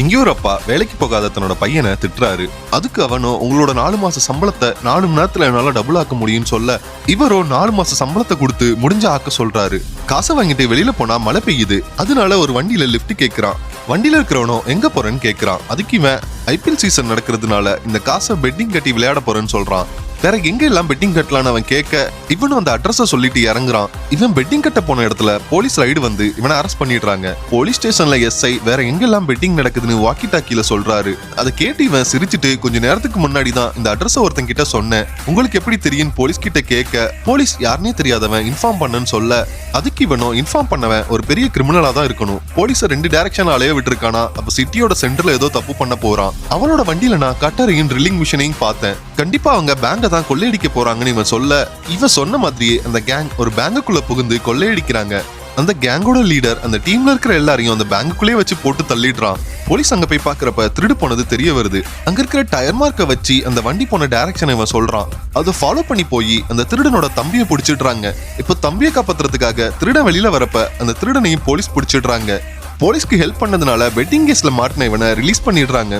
இங்கே ஒரு அப்பா வேலைக்கு போகாத தன்னோட பையனை திட்டுறாரு. அதுக்கு அவனோ உங்களோட நாலு மாச சம்பளத்தை நாலு மணி நேரத்துல என்னால டபுள் ஆக்க முடியும்னு சொல்ல இவரோ நாலு மாச சம்பளத்தை கொடுத்து முடிஞ்ச ஆக்க சொல்றாரு. காசை வாங்கிட்டு வெளியில போனா மழை பெய்யுது. அதனால ஒரு வண்டியில லிஃப்ட் கேக்குறான். வண்டியில இருக்கிறவனோ எங்க போறேன்னு கேக்குறான். அதுக்கு இவன் ஐபிஎல் சீசன் நடக்கிறதுனால இந்த காசை பெட்டிங் கட்டி விளையாட போறேன்னு சொல்றான். வேற எங்க எல்லாம் பெட்டிங் கட்டலான்னு அவன் கேட்க இவனும் அந்த அட்ரஸ சொல்லிட்டு இறங்குறான். இவன் பெட்டிங் கட்ட போன இடத்துல போலீஸ் ரைடு வந்து இவனை அரெஸ்ட் பண்ணிடுறாங்க. போலீஸ் ஸ்டேஷன்ல எஸ்ஐ வேற எங்கெல்லாம் பெட்டிங் நடக்குதுன்னு வாக்கி டாக்கில சொல்றாரு. அதை கேட்டு இவன் சிரிச்சிட்டு கொஞ்ச நேரத்துக்கு முன்னாடி தான் இந்த அட்ரஸ் ஒருத்தன் கிட்ட சொன்னேன். உங்களுக்கு எப்படி தெரியும் போலீஸ் கிட்ட கேட்க போலீஸ் யாருனே தெரியாதவன் இன்ஃபார்ம் பண்ணுன்னு சொல்ல. அதுக்கு இவனும் இன்ஃபார்ம் பண்ணவன் ஒரு பெரிய கிரிமினலா தான் இருக்கணும். போலீஸ ரெண்டு டைரக்ஷன் அலைய விட்டுருக்கானா? அப்ப சிட்டியோட சென்டர்ல ஏதோ தப்பு பண்ண போறான். அவனோட வண்டியில நான் கட்டரையும் ட்ரில்லிங் மிஷினையும் பார்த்தேன். கண்டிப்பா அவங்க பேங்கை தான் கொள்ளையடிக்க போறாங்கன்னு இவன் சொல்ல இவன் சொன்ன மாதிரியே அந்த கேங் ஒரு பேங்குக்குள்ள புகுந்து கொள்ளையடிக்கிறாங்க. அந்த கேங்கோட லீடர் அந்த டீம்ல இருக்கிற எல்லாரையும் அந்த பேங்குக்குள்ளே வச்சு போட்டு தள்ளிடுறான். போலீஸ் அங்க போய் பாக்குறப்ப திருடு போனது தெரிய வருது. அங்க இருக்கிற டயர் மார்க்கை வச்சு அந்த வண்டி போன டைரக்ஷன் இவன் சொல்றான். அதை ஃபாலோ பண்ணி போய் அந்த திருடனோட தம்பியை பிடிச்சிடுறாங்க. இப்போ தம்பியை காப்பாத்துறதுக்காக திருடன் வெளியில வரப்ப அந்த திருடனையும் போலீஸ் பிடிச்சிடுறாங்க. போலீஸ்க்கு ஹெல்ப் பண்ணதுனால வெட்டிங் கேஸ்ல மாட்டின இவனை ரிலீஸ் பண்ணிடுறாங்க.